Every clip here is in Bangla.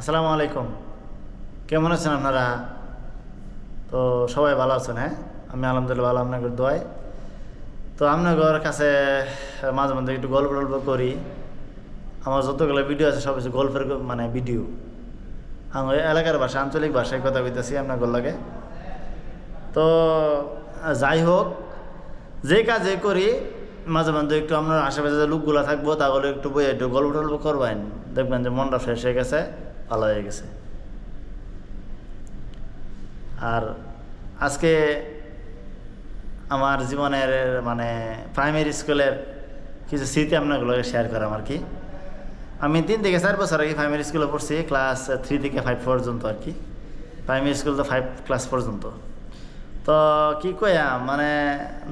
আসসালামু আলাইকুম। কেমন আছেন আপনারা? তো সবাই ভালো আছেন হ্যাঁ? আমি আলহামদুলিল্লাহ ভালো, আপনাদের দোয়াই তো আপনাদের কাছে মাঝে মধ্যে একটু গল্প টল্প করি। আমার যতগুলো ভিডিও আছে, সব কিছু গল্পের মানে ভিডিও। আমি ওই এলাকার ভাষা, আঞ্চলিক ভাষায় কথা কইতেছি আপনার লাগে। তো যাই হোক, যে কাজে করি, মাঝে মাঝে একটু আপনার আশেপাশে যে লোকগুলো থাকব, তাহলে একটু বই একটু গল্প টল্প করবেন। দেখবেন যে মনটা ফ্রেশ হয়ে গেছে। ভালো হয়ে গেছে। আর আজকে আমার জীবনের মানে প্রাইমারি স্কুলের কিছু স্মৃতি আপনাগুলোকে শেয়ার করাম আর কি। আমি তিন থেকে চার বছর আগে প্রাইমারি স্কুলে পড়ছি ক্লাস থ্রি থেকে ফাইভ পর্যন্ত আর কি। প্রাইমারি স্কুল তো ফাইভ ক্লাস পর্যন্ত। তো কি কয়া মানে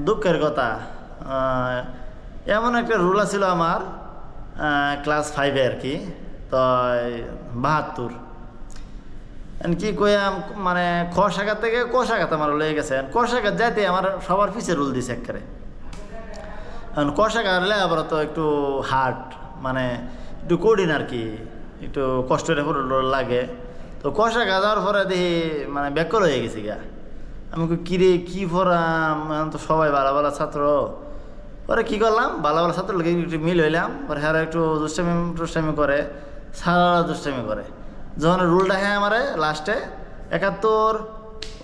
দুঃখের কথা এমন একটা রুল ছিল আমার ক্লাস ফাইভে আর কি। তো এই বাহাত্তর কি কয়াম মানে খ থেকে ক আমার লয়ে গেছে। ক যাইতে আমার সবার পিছে রুল দিছে একেবারে এখন ক হলে আবার তো একটু হার্ড মানে একটু কঠিন আর কি, একটু কষ্টের লাগে। তো ক শাখা যাওয়ার পরে দেখি মানে ব্যাকল হয়ে গেছি গা। আমি কিরে কি এখন তো সবাই ভালো ভালো ছাত্র। পরে কি করলাম? ভালো ভালো ছাত্র একটু মিল হইলাম। পরে হ্যাঁ একটু দুষ্টামি টুষ্টামি করে। সারা দুষ্টামি করে। যখন রুলটা হ্যাঁ আমারে লাস্টে একাত্তর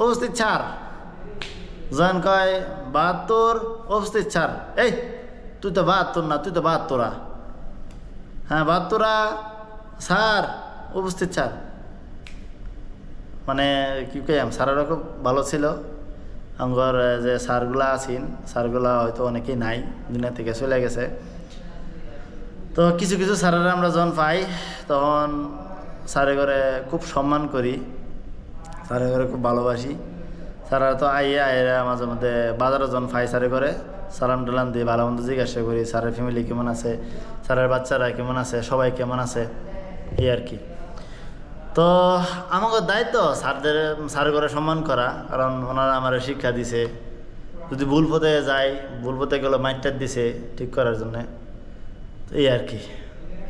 উপস্থিত ছাড়। যখন কয়, বাহাত্তর উপস্থিত ছাড়। এই, তুই তো বাহাত্তর না, তুই তো বাহাত্তরা। হ্যাঁ বাহাত্তরা স্যার উপস্থিত ছাড়। মানে কি কইয়াম স্যারেরা খুব ভালো ছিল। আঙ্গর যে স্যারগুলা আছেন স্যারগুলা হয়তো অনেকেই নাই, দুনিয়া থেকে চলে গেছে। তো কিছু কিছু স্যারেরা আমরা যখন পাই, তখন স্যারে করে খুব সম্মান করি। স্যারে করে খুব ভালোবাসি। স্যারা তো আইয়ে আইরা মাঝে মধ্যে বাজারে যখন পাই স্যারে করে সালাম টালাম দিয়ে ভালো মন্দ জিজ্ঞাসা করি, স্যারের ফ্যামিলি কেমন আছে? স্যারের বাচ্চারা কেমন আছে? সবাই কেমন আছে? এই আর কি। তো আমাকে দায়িত্ব স্যারদের, স্যার করে সম্মান করা। কারণ ওনারা আমার শিক্ষা দিছে। যদি ভুল পথে যাই ভুল পথে গেলে মাইটটার দিছে ঠিক করার জন্যে। এই আর কি।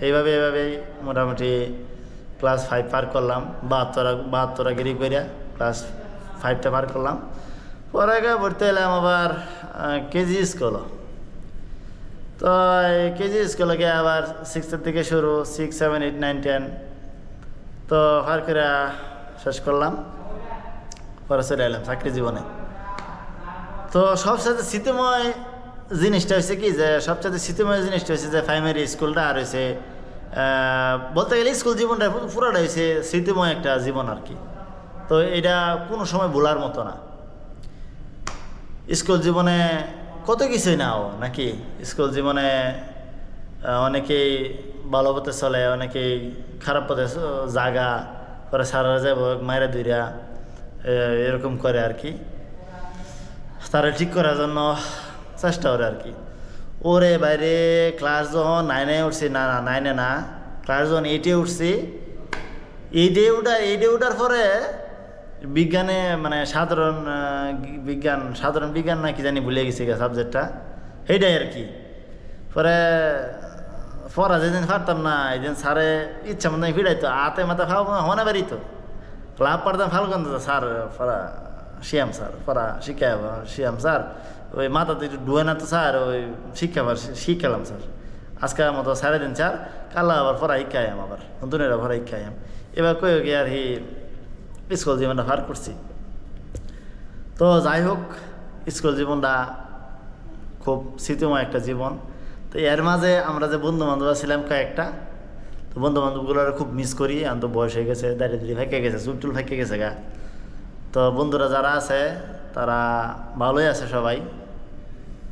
এইভাবে এইভাবেই মোটামুটি ক্লাস ফাইভ পার করলাম, বাহাত্তরা বাহাত্তরা গিরি করিয়া ক্লাস ফাইভটা পার করলাম। পরে ভর্তি এলাম আবার কেজি স্কুল তো কেজি স্কুলে গিয়ে আবার সিক্সের থেকে শুরু six seven eight nine ten তো পার করে শেষ করলাম। পরে চলে এলাম চাকরি জীবনে। তো সবসাথে স্মৃতিময় জিনিসটা হয়েছে কি যে সবচেয়ে স্মৃতিময় জিনিসটা হয়েছে যে প্রাইমারি স্কুলটা আর হয়েছে বলতে গেলে স্কুল জীবনটা পুরোটা হয়েছে স্মৃতিময় একটা জীবন আর কি। তো এটা কোনো সময় ভোলার মতো না। স্কুল জীবনে কত কিছুই নাও নাকি? স্কুল জীবনে অনেকেই ভালো পথে চলে, অনেকেই খারাপ পথে জাগা, পরে সারা যাব মায়েরা দুইরা এরকম করে আর কি। তারা ঠিক করার জন্য চেষ্টা করে আর কি। ওরে বাইরে ক্লাস যখন নাইনে উঠছি, না না নাইনে না ক্লাস যখন এইটে উঠছি এইটে উঠা এইটে উঠার পরে বিজ্ঞানে মানে সাধারণ বিজ্ঞান সাধারণ বিজ্ঞান না কি জানি ভুলে গেছি সাবজেক্টটা সেইটাই আর কি। পরে পড়া যেদিন পারতাম না এইদিন স্যারে ইচ্ছা মতো ফিরাইতো হাতে মাথা ফাও হনে বাড়িতো লাভ পারতাম ফালকন স্যার পড়া শিয়াম স্যার পড়া শিখাই শিয়াম স্যার ওই মাথাতে একটু ডুয়ে না তো স্যার ওই শিক্ষাবার শিখালাম স্যার আজকে মতো সাড়ে দিন স্যার কালা আবার পড়া শিখাইম আবার, নতুনের পড়া শিখাইম এবার কয়ে গিয়ে আর হি স্কুল জীবনটা পার করছি। তো যাই হোক স্কুল জীবনটা খুব স্মৃতিময় একটা জীবন। তো এর মাঝে আমরা যে বন্ধু বান্ধব ছিলাম কয়েকটা, তো বন্ধু বান্ধবগুলো খুব মিস করি আমি তো বয়স হয়ে গেছে, দাঁড়িয়ে দাঁড়িয়ে ফাঁকে গেছে চুল টুল ফাঁকে গেছে গা। তো বন্ধুরা যারা আছে, তারা ভালোই আছে সবাই।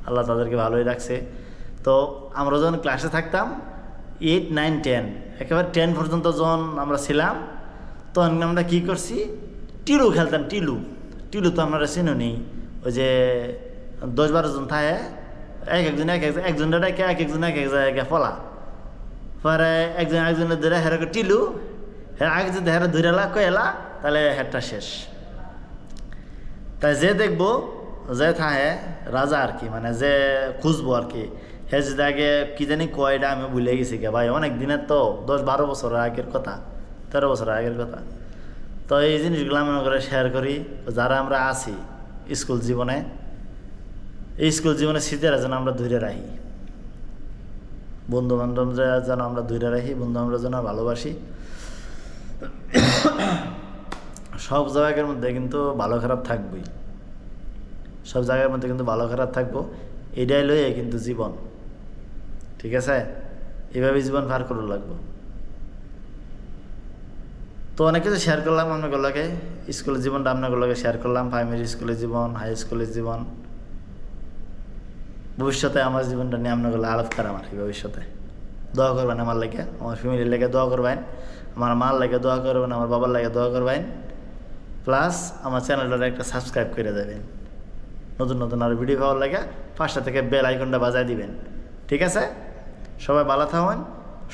আল্লাহ তাদেরকে ভালোই রাখছে। তো আমরা যখন ক্লাসে থাকতাম এইট নাইন টেন একেবারে টেন পর্যন্ত যখন আমরা ছিলাম, তখন আমরা কী করছি? টিলু খেলতাম, টিলু। টিলু তো আমরা চিনো ওই যে দশ বারো জন থাকে, এক একজন এক একজন একজনের এক এক একজন, এক এক জায়গায় ফলা পরে একজন, একজনের ধরে হেরে টিলু। হ্যাঁ আগে যদি হেরে ধরে এলা কয়েলা তাহলে হেডটা শেষ। তাই যে দেখব, যে থাহে রাজা আর কি মানে যে খুঁজবো আর কি। হে যদি কি জানি কয়টা আমি ভুলে গেছি কে ভাই, অনেক দিনের তো, দশ বারো বছর আগের কথা, তেরো বছর আগের কথা। তো এই জিনিসগুলো আমি করে শেয়ার করি, যারা আমরা আছি স্কুল জীবনে, এই স্কুল জীবনে স্মৃতিরা যেন আমরা ধরে রাখি। বন্ধু বান্ধবরা যেন আমরা ধরে রাখি বন্ধু বান্ধবরা যেন ভালোবাসি। সব জায়গার মধ্যে কিন্তু ভালো খারাপ থাকবই। সব জায়গার মধ্যে কিন্তু ভালো খারাপ থাকব, এটাই লইয়ে কিন্তু জীবন। ঠিক আছে? এভাবে জীবন পার করে লাগবো। তো অনেক কিছু শেয়ার করলাম আপনাগুলোকে। স্কুলের জীবনটা আপনাগুলোকে শেয়ার করলাম প্রাইমারি স্কুলের জীবন হাই স্কুলের জীবন। ভবিষ্যতে আমার জীবনটা নিয়ে আপনাগুলো আলাপ করাম আর কি ভবিষ্যতে। দোয়া করবেন আমার লেগে, আমার ফ্যামিলির লেগে দোয়া করবেন, আমার মার লেগে দোয়া করবেন, আমার বাবার লেগে দোয়া করবেন। প্লাস আমার চ্যানেলটা একটা সাবস্ক্রাইব করে দেবেন। নতুন নতুন আর ভিডিও ভালো লাগে, পাঁচটা থেকে বেল আইকনটা বাজায় দিবেন। ঠিক আছে? সবাই ভালো থাকুন,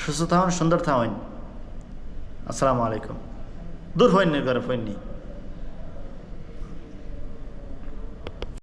সুস্থ থাকুন, সুন্দর থাকুন। আসসালামু আলাইকুম। দূর হইনি করে ফইনি